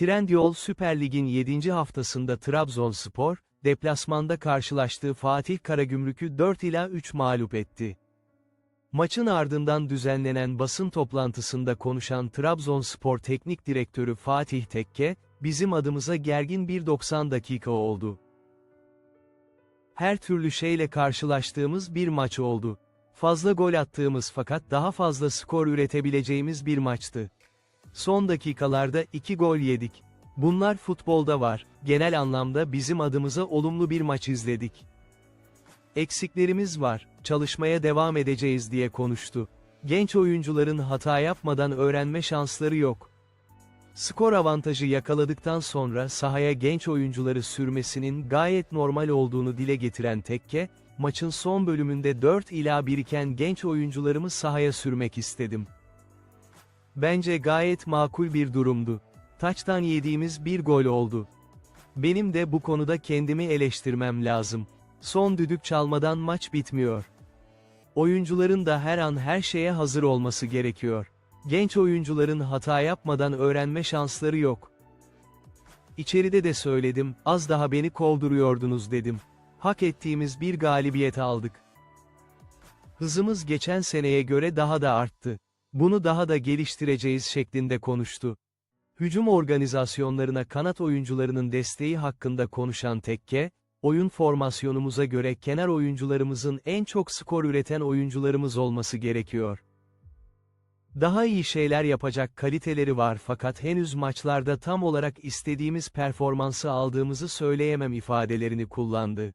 Trendyol Süper Lig'in 7. haftasında Trabzonspor, deplasmanda karşılaştığı Fatih Karagümrük'ü 4 ila 3 mağlup etti. Maçın ardından düzenlenen basın toplantısında konuşan Trabzonspor Teknik Direktörü Fatih Tekke, bizim adımıza gergin bir 90 dakika oldu. Her türlü şeyle karşılaştığımız bir maç oldu. Fazla gol attığımız fakat daha fazla skor üretebileceğimiz bir maçtı. Son dakikalarda iki gol yedik. Bunlar futbolda var. Genel anlamda bizim adımıza olumlu bir maç izledik. Eksiklerimiz var, çalışmaya devam edeceğiz diye konuştu. Genç oyuncuların hata yapmadan öğrenme şansları yok. Skor avantajı yakaladıktan sonra sahaya genç oyuncuları sürmesinin gayet normal olduğunu dile getiren Tekke, maçın son bölümünde 4 ila biriken genç oyuncularımı sahaya sürmek istedim. Bence gayet makul bir durumdu. Taçtan yediğimiz bir gol oldu. Benim de bu konuda kendimi eleştirmem lazım. Son düdük çalmadan maç bitmiyor. Oyuncuların da her an her şeye hazır olması gerekiyor. Genç oyuncuların hata yapmadan öğrenme şansları yok. İçeride de söyledim, az daha beni kovduruyordunuz dedim. Hak ettiğimiz bir galibiyet aldık. Hızımız geçen seneye göre daha da arttı. Bunu daha da geliştireceğiz şeklinde konuştu. Hücum organizasyonlarına kanat oyuncularının desteği hakkında konuşan Tekke, oyun formasyonumuza göre kenar oyuncularımızın en çok skor üreten oyuncularımız olması gerekiyor. Daha iyi şeyler yapacak kaliteleri var fakat henüz maçlarda tam olarak istediğimiz performansı aldığımızı söyleyemem ifadelerini kullandı.